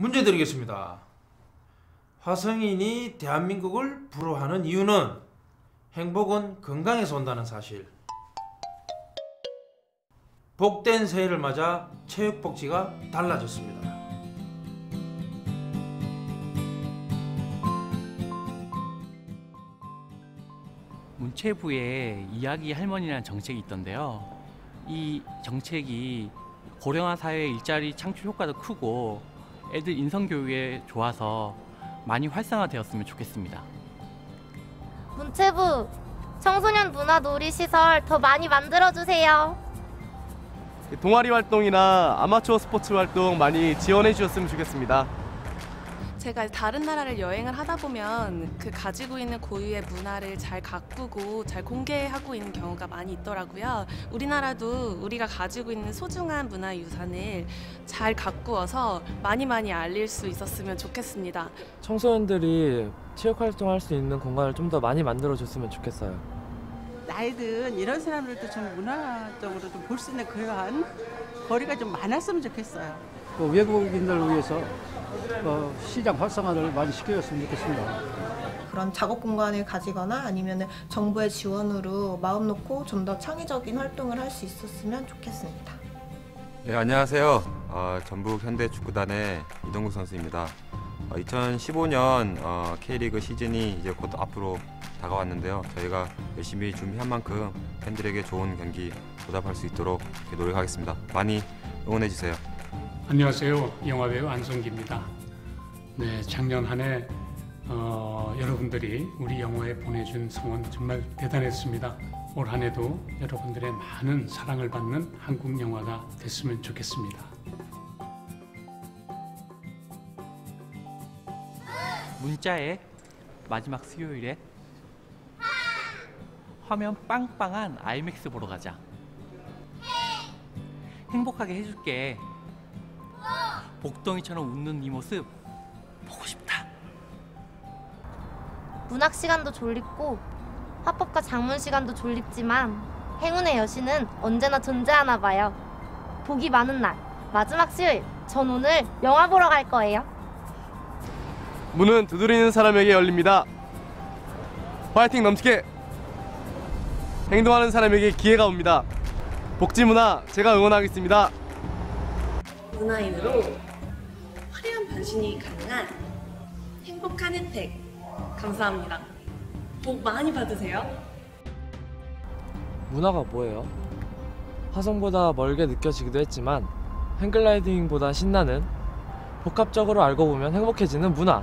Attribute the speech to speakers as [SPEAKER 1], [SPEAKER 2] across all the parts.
[SPEAKER 1] 문제 드리겠습니다. 화성인이 대한민국을 부러워하는 이유는 행복은 건강에서 온다는 사실. 복된 새해를 맞아 체육복지가 달라졌습니다.
[SPEAKER 2] 문체부에 이야기 할머니라는 정책이 있던데요. 이 정책이 고령화 사회 일자리 창출 효과도 크고 애들 인성 교육에 좋아서 많이 활성화되었으면 좋겠습니다.
[SPEAKER 3] 문체부 청소년 문화 놀이 시설 더 많이 만들어 주세요.
[SPEAKER 4] 동아리 활동이나 아마추어 스포츠 활동 많이 지원해 주셨으면 좋겠습니다.
[SPEAKER 5] 제가 다른 나라를 여행을 하다 보면 그 가지고 있는 고유의 문화를 잘 가꾸고 잘 공개하고 있는 경우가 많이 있더라고요. 우리나라도 우리가 가지고 있는 소중한 문화 유산을 잘 가꾸어서 많이 많이 알릴 수 있었으면 좋겠습니다.
[SPEAKER 6] 청소년들이 체육 활동할 수 있는 공간을 좀 더 많이 만들어 줬으면 좋겠어요.
[SPEAKER 7] 나이든 이런 사람들도 좀 문화적으로 좀 볼 수 있는 그러한 거리가 좀 많았으면 좋겠어요.
[SPEAKER 8] 그 외국인들을 위해서 어, 시장 활성화를 많이 시켜줬으면 좋겠습니다.
[SPEAKER 9] 그런 작업 공간을 가지거나 아니면 정부의 지원으로 마음 놓고 좀 더 창의적인 활동을 할 수 있었으면 좋겠습니다.
[SPEAKER 10] 네, 안녕하세요. 어, 전북 현대축구단의 이동국 선수입니다. 어, 2015년 어, K리그 시즌이 이제 곧 앞으로 다가왔는데요. 저희가 열심히 준비한 만큼 팬들에게 좋은 경기 보답할 수 있도록 노력하겠습니다. 많이 응원해 주세요.
[SPEAKER 11] 안녕하세요. 영화배우 안성기입니다. 네, 작년 한해 어, 여러분들이 우리 영화에 보내준 성원 정말 대단했습니다. 올 한해도 여러분들의 많은 사랑을 받는 한국 영화가 됐으면 좋겠습니다.
[SPEAKER 2] 문자의 마지막 수요일에 화면 빵빵한 아이맥스 보러 가자. 행복하게 해줄게. 복덩이처럼 웃는 네 모습 보고 싶다.
[SPEAKER 3] 문학 시간도 졸립고 화법과 장문 시간도 졸립지만 행운의 여신은 언제나 존재하나 봐요. 복이 많은 날 마지막 수요일 전 오늘 영화 보러 갈 거예요.
[SPEAKER 4] 문은 두드리는 사람에게 열립니다. 화이팅 넘치게 행동하는 사람에게 기회가 옵니다. 복지 문화 제가 응원하겠습니다.
[SPEAKER 5] 문화인으로 화려한 변신이 가능한 행복한 혜택 감사합니다. 복 많이 받으세요.
[SPEAKER 6] 문화가 뭐예요? 화성보다 멀게 느껴지기도 했지만 행글라이딩보다 신나는 복합적으로 알고 보면 행복해지는 문화.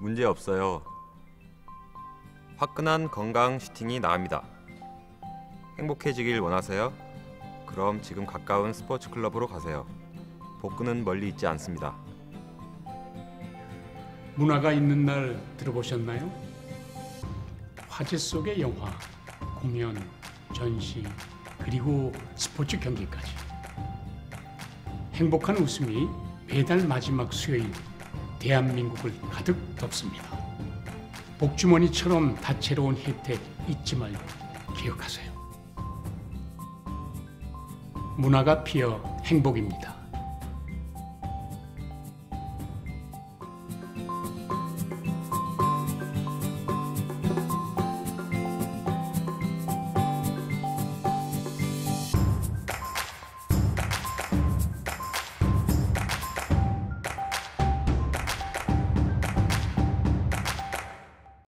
[SPEAKER 10] 문제 없어요. 화끈한 건강 슈팅이 나옵니다. 행복해지길 원하세요? 그럼 지금 가까운 스포츠 클럽으로 가세요. 복근은 멀리 있지 않습니다.
[SPEAKER 11] 문화가 있는 날 들어보셨나요? 화제 속의 영화, 공연, 전시, 그리고 스포츠 경기까지. 행복한 웃음이 매달 마지막 수요일 대한민국을 가득 덮습니다. 복주머니처럼 다채로운 혜택 잊지 말고 기억하세요. 문화가 피어 행복입니다.